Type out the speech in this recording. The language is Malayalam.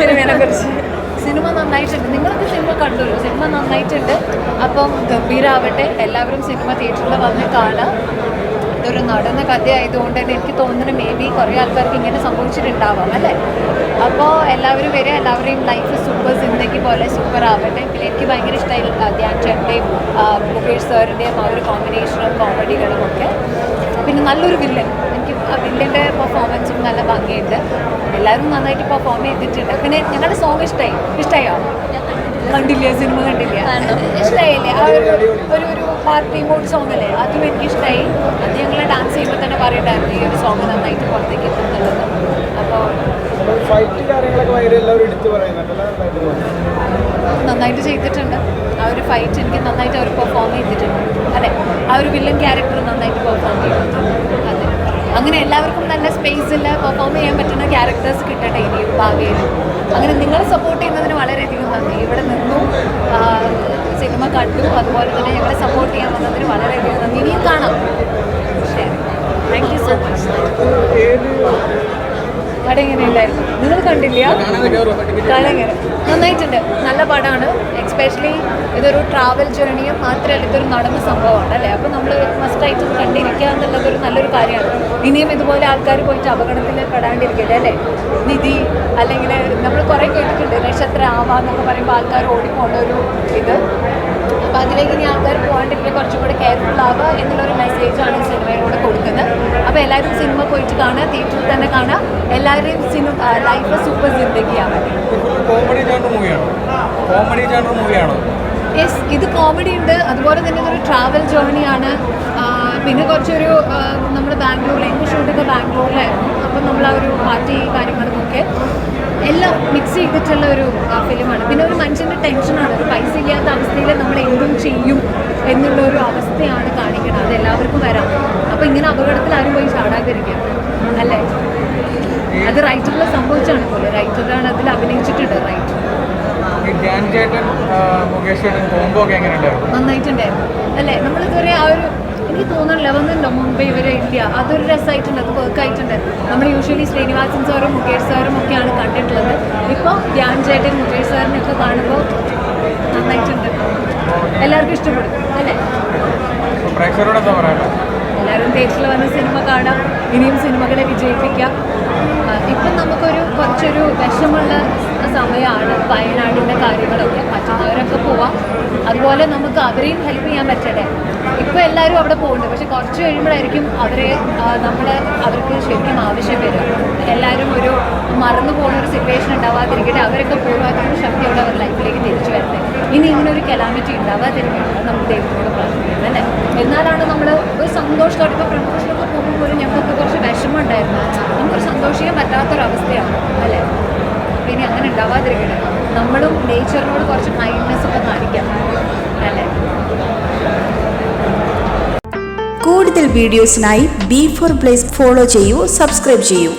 സിനിമയെ കുറിച്ച്. സിനിമ നന്നായിട്ടുണ്ട്. നിങ്ങളൊക്കെ സിനിമ കണ്ടുല്ലോ സിനിമ നന്നായിട്ടുണ്ട്. അപ്പം ഗംഭീരാവട്ടെ. എല്ലാവരും സിനിമ തിയേറ്ററിൽ വന്ന് കാണാം. ഇതൊരു നടന്ന കഥയായതുകൊണ്ട് തന്നെ എനിക്ക് തോന്നുന്നു മേ ബി കുറേ ആൾക്കാർക്ക് ഇങ്ങനെ സംഭവിച്ചിട്ടുണ്ടാവാം അല്ലേ? അപ്പോൾ എല്ലാവരും വരെ എല്ലാവരെയും ലൈഫ് സൂപ്പർ സിന്ദഗി പോലെ സൂപ്പർ ആവട്ടെ. പിന്നെ എനിക്ക് ഭയങ്കര ഇഷ്ടമായി ധ്യാൻ ചേട്ടന്റെയും മുകേഷ് സാറിന്റെയും ആ ഒരു കോമ്പിനേഷനും കോമഡികളും ഒക്കെ. പിന്നെ നല്ലൊരു വില്ലൻ എനിക്ക് ആ വില്ലന്റെ പെർഫോമൻസും നല്ല ഭംഗിയുണ്ട്. എല്ലാവരും നന്നായിട്ട് പെർഫോം ചെയ്തിട്ടുണ്ട്. പിന്നെ ഞങ്ങളുടെ സോങ് ഇഷ്ടമായി ഇഷ്ടമായോ കണ്ടില്ല? സിനിമ കണ്ടില്ല? ഇഷ്ടമായില്ലേ ആ ഒരു ഒരു ഒരു പാർട്ടി മൂഡ് സോങ് അല്ലേ? അതും എനിക്ക് ഇഷ്ടമായി അത് ഞങ്ങൾ ഡാൻസ് ചെയ്യുമ്പോൾ തന്നെ പറയണ്ടായിരുന്നു. ഈ ഒരു സോങ് നന്നായിട്ട് പുറത്തേക്ക് എത്തുന്നുള്ളത് അപ്പോൾ നന്നായിട്ട് ചെയ്തിട്ടുണ്ട്. ആ ഒരു ഫൈറ്റ് എനിക്ക് നന്നായിട്ട് അവർ പെർഫോം ചെയ്തിട്ടുണ്ട്. അതെ ആ ഒരു വില്ലൻ ക്യാരക്ടർ നന്നായിട്ട് പെർഫോം ചെയ്തിട്ടുണ്ട്. അങ്ങനെ എല്ലാവർക്കും നല്ല സ്പേസിൽ പെർഫോം ചെയ്യാൻ പറ്റുന്ന ക്യാരക്ടേഴ്സ് കിട്ടട്ടെ ഇനി ഭാവിയിൽ. അങ്ങനെ നിങ്ങളെ സപ്പോർട്ട് ചെയ്യുന്നതിന് വളരെയധികം നന്ദി. ഇവിടെ നിന്നു സിനിമ കണ്ടു. അതുപോലെ തന്നെ ഞങ്ങളെ സപ്പോർട്ട് ചെയ്യാൻ വന്നതിന് വളരെയധികം നന്ദി. കണ്ടില്ല. കാണാൻ കയറി നന്നായിട്ടുണ്ട്. നല്ല പടമാണ്. എക്സ്പെഷ്യലി ഇതൊരു ട്രാവൽ ജേണിയും മാത്രമല്ല ഇതൊരു നടന്ന സംഭവമാണ് അല്ലേ? അപ്പോൾ നമ്മൾ മസ്റ്റായിട്ട് കണ്ടിരിക്കുക എന്നുള്ളത് ഒരു നല്ലൊരു കാര്യമാണ്. ഇനിയും ഇതുപോലെ ആൾക്കാർ പോയിട്ട് അപകടത്തിൽ പെടാണ്ടിരിക്കില്ല അല്ലേ? നിധി അല്ലെങ്കിൽ നമ്മൾ കുറേ കേട്ടിട്ടുണ്ട് നക്ഷത്ര ആവാന്നൊക്കെ പറയുമ്പോൾ ആൾക്കാർ ഓടിപ്പോണ്ട ഒരു ഇത്. ഞാൻ ഇനി ആൾക്കാർ പോകാണ്ടിരിക്കുക കുറച്ചും കൂടെ കെയർഫുൾ ആവുക എന്നുള്ളൊരു മെസ്സേജാണ് സിനിമയിലൂടെ കൊടുക്കുന്നത്. അപ്പോൾ എല്ലാവരും സിനിമ പോയിട്ട് കാണുക തിയേറ്ററിൽ തന്നെ കാണുക. എല്ലാവരുടെയും സിനിമ ലൈഫ് സൂപ്പർ ജിന്ദഗിയാണ് കോമഡി കോമഡി മൂവിയാണോ യെസ് ഇത് കോമഡി ഉണ്ട്. അതുപോലെ തന്നെ ഇതൊരു ട്രാവൽ ജേർണിയാണ് പിന്നെ കുറച്ചൊരു നമ്മൾ ബാംഗ്ലൂരിൽ എന്റെ ഷൂട്ടൊക്കെ ബാംഗ്ലൂരിലായിരുന്നു. അപ്പം നമ്മൾ ആ ഒരു പാർട്ടി കാര്യങ്ങളൊക്കെ എല്ലാം മിക്സ് ചെയ്തിട്ടുള്ള ഒരു ഫിലിമാണ് പിന്നെ ഒരു മനുഷ്യന്റെ ടെൻഷനാണ് ഒരു പൈസ ഇല്ലാത്ത അവസ്ഥയിൽ എന്തും ചെയ്യും എന്നുള്ള ഒരു അവസ്ഥയാണ് കാണിക്കുന്നത് അത് എല്ലാവർക്കും വരാം. അപ്പോൾ ഇങ്ങനെ അപകടത്തിൽ ആരും പോയി ചാടാതിരിക്കുക. അല്ലേ? അത് റൈറ്ററിൽ സംഭവിച്ചാണ് പോലെ. റൈറ്ററാണ് അതിൽ അഭിനയിച്ചിട്ടുണ്ട് റൈറ്റർ. നന്നായിട്ടുണ്ടായിരുന്നു. അല്ലേ? നമ്മളിതുവരെ ആ ഒരു എനിക്ക് തോന്നണില്ല വന്നിട്ടുണ്ടോ മുംബൈ ഇവരെ ഇല്ല അതൊരു രസമായിട്ടുണ്ട്. അത് വർക്ക് ആയിട്ടുണ്ട്. നമ്മൾ യൂഷ്വലി ശ്രീനിവാസൻ സാറും മുകേഷ് സാറും ഒക്കെയാണ് കണ്ടിട്ടുള്ളത്. ഇപ്പോൾ ധ്യാൻ ചേട്ടൻ മുകേഷ് സാറിനൊക്കെ കാണുമ്പോൾ നന്നായിട്ടുണ്ട്. എല്ലാവർക്കും ഇഷ്ടപ്പെടും അല്ലേ? എല്ലാവരും തിയേറ്ററിൽ വന്ന് സിനിമ കാണാം ഇനിയും സിനിമകളെ വിജയിപ്പിക്കാം. ഇപ്പം നമുക്കൊരു കുറച്ചൊരു വിഷമുള്ള സമയമാണ് വയനാടിന്റെ കാര്യങ്ങളൊക്കെ. പറ്റുന്നവരൊക്കെ പോവാം. അതുപോലെ നമുക്ക് അവരെയും ഹെൽപ്പ് ചെയ്യാൻ പറ്റട്ടെ. ഇപ്പോൾ എല്ലാവരും അവിടെ പോകുന്നുണ്ട് പക്ഷെ കുറച്ച് കഴിയുമ്പോഴായിരിക്കും അവരെ നമ്മൾ അവർക്ക് ശരിക്കും ആവശ്യം വരും എല്ലാവരും ഒരു മറന്നു പോകുന്ന ഒരു സിറ്റുവേഷൻ ഉണ്ടാവാതിരിക്കട്ടെ. അവരൊക്കെ പൂർവമായിട്ടുള്ള ശക്തിയോടെ അവർ ലൈഫിലേക്ക് തിരിച്ചു വരട്ടെ. ഇനി ഇങ്ങനെ ഒരു കലാമിറ്റി ഉണ്ടാവാതിരിക്കുകയാണ് നമ്മൾ ദൈവത്തോട് പ്രാർത്ഥിക്കുന്നത് അല്ലേ? എന്നാലാണ് നമ്മൾ ഒരു സന്തോഷത്തോടെ ഇപ്പോൾ പ്രമോഷനൊക്കെ പോകുമ്പോൾ ഞങ്ങൾക്ക് കുറച്ച് വിഷമം ഉണ്ടായിരുന്നു. നമുക്കൊരു സന്തോഷിക്കാൻ പറ്റാത്തൊരവസ്ഥയാണ് അല്ലേ? അപ്പോൾ ഇനി അങ്ങനെ ഉണ്ടാവാതിരിക്കട്ടെ. നമ്മളും നേച്ചറിനോട് കുറച്ച് കൈൻഡ്നെസ് ഒക്കെ കാണിക്കാം അല്ലേ? കൂടുതൽ വീഡിയോസിനായി ബി ഫോർ പ്ലേസ് ഫോളോ ചെയ്യൂ സബ്സ്ക്രൈബ് ചെയ്യൂ.